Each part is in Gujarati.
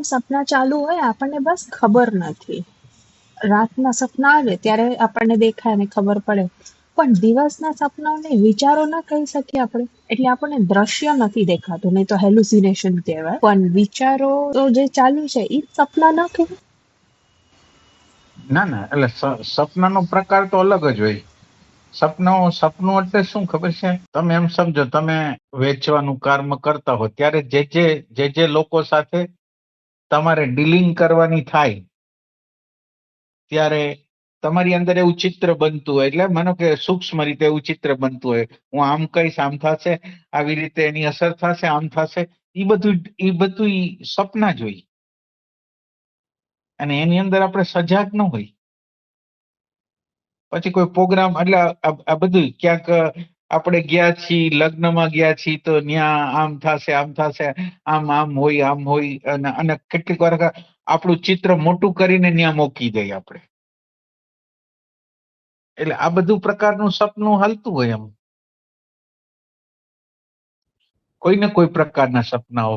ટાઈમ સપના ચાલુ હોય, આપણને બસ ખબર નથી. રાતના સપના આવે, ત્યારે આપણને દેખાય ને ખબર પડે. પણ દિવસના સપનાઓને વિચારો ના કહી શકીએ આપણે. એટલે આપણને દ્રશ્ય નથી દેખાતું, નહીં તો હેલુસિનેશન કહેવાય. પણ વિચારો જે ચાલુ છે એ સપના ના કહેવાય. ના ના, એટલે સપનાનો પ્રકાર તો અલગ જ હોય. સપનો સપનું એટલે શું ખબર છે? તમે એમ સમજો, તમે વેચવાનું કર્મ કરતા હો, ત્યારે જે જે જે જે લોકો સાથે તમારે ડીલિંગ કરવાની થાય, ત્યારે તમારી અંદર એવું ચિત્ર બનતું હોય. એટલે માનો કે સૂક્ષ્મ રીતે એવું ચિત્ર બનતું હોય. હું આમ કહીશ, આમ થશે, આવી રીતે એની અસર થશે, આમ થશે. એ બધું એ બધું સપના જ હોય. અને એની અંદર આપણે સજાગ ન હોય. પછી કોઈ પ્રોગ્રામ એટલે આ બધું ક્યાંક આપણે ગયા છીએ, લગ્નમાં ગયા છીએ, તો ત્યાં આમ થશે આમ થશે, આમ આમ હોય આમ હોય, અને અને કેટલીક વાર આપણું ચિત્ર મોટું કરીને ત્યાં મૂકી દઈએ આપણે. એટલે આ બધું પ્રકારનું સપનું હાલતું હોય એમ. કોઈ ને કોઈ પ્રકારના સપનાઓ.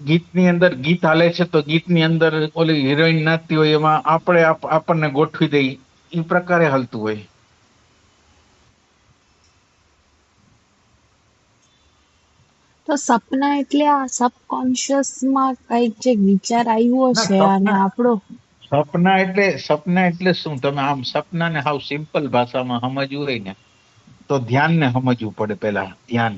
ગીતની અંદર ગીત હાલે છે તો ગીતની અંદર ઓલી હિરોઈન નાતી હોય એમાં આપણે આપણને ગોઠવી દઈ એ પ્રકારે હાલતું હોય. તો સપના એટલે આ સબકોન્શિયસમાં કંઈક જે વિચાર આવ્યો છે અને આપણો સપના એટલે સપના એટલે શું? તમે આમ સપનાને હાવ સિમ્પલ ભાષામાં સમજવું હોય ને તો ધ્યાનને સમજવું પડે પેલા ધ્યાન.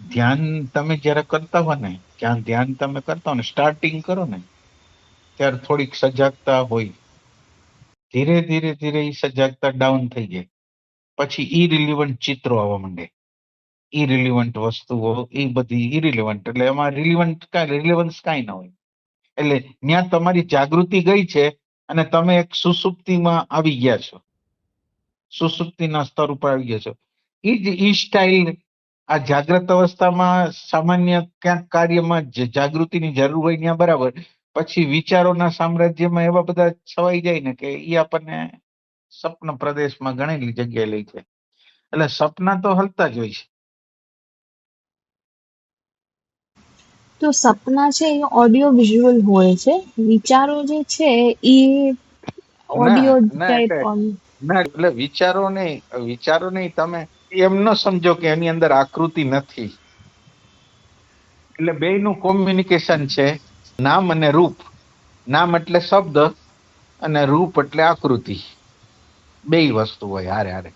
ધ્યાન તમે જ્યારે કરતા હો ને જ્યાં ધ્યાન તમે કરતા હો ને સ્ટાર્ટિંગ કરો ને ત્યારે થોડીક સજાગતા હોય. ધીરે ધીરે ધીરે એ સજાગતા ડાઉન થઈ જાય. પછી ઈ રિલિવન્ટ ચિત્રો આવવા માંડે. ઇરિલિવન્ટ વસ્તુઓ, એ બધી ઇરિલિવન્ટ એટલે એમાં રિલિવન્ટ કાંઈ રિલેવન્સ કાંઈ ના હોય. એટલે ત્યાં તમારી જાગૃતિ ગઈ છે અને તમે એક સુસુપ્તિમાં આવી ગયા છો. સુસુપ્તિના સ્તર ઉપર આવી ગયા છો. એ જ, ઈ સ્ટાઇલ આ જાગ્રત અવસ્થામાં સામાન્ય ક્યાંક કાર્યમાં જાગૃતિની જરૂર હોય ત્યાં બરાબર. પછી વિચારોના સામ્રાજ્યમાં એવા બધા છવાઈ જાય ને કે એ આપણને સપન પ્રદેશમાં ગણેલી જગ્યાએ લઈ જાય. એટલે સપના તો હલતા જ હોય છે. તો સપના છે એ ઓડિયો વિઝ્યુઅલ હોય છે. વિચારો જે છે એ ઓડિયો ટાઈપ ના એટલે વિચારો નહીં વિચારો નહીં તમે એમ ન સમજો કે એની અંદર આકૃતિ નથી. એટલે બેયનું કોમ્યુનિકેશન છે નામ અને રૂપ. નામ એટલે શબ્દ અને રૂપ એટલે આકૃતિ. બેય વસ્તુ હોય હારે હારે.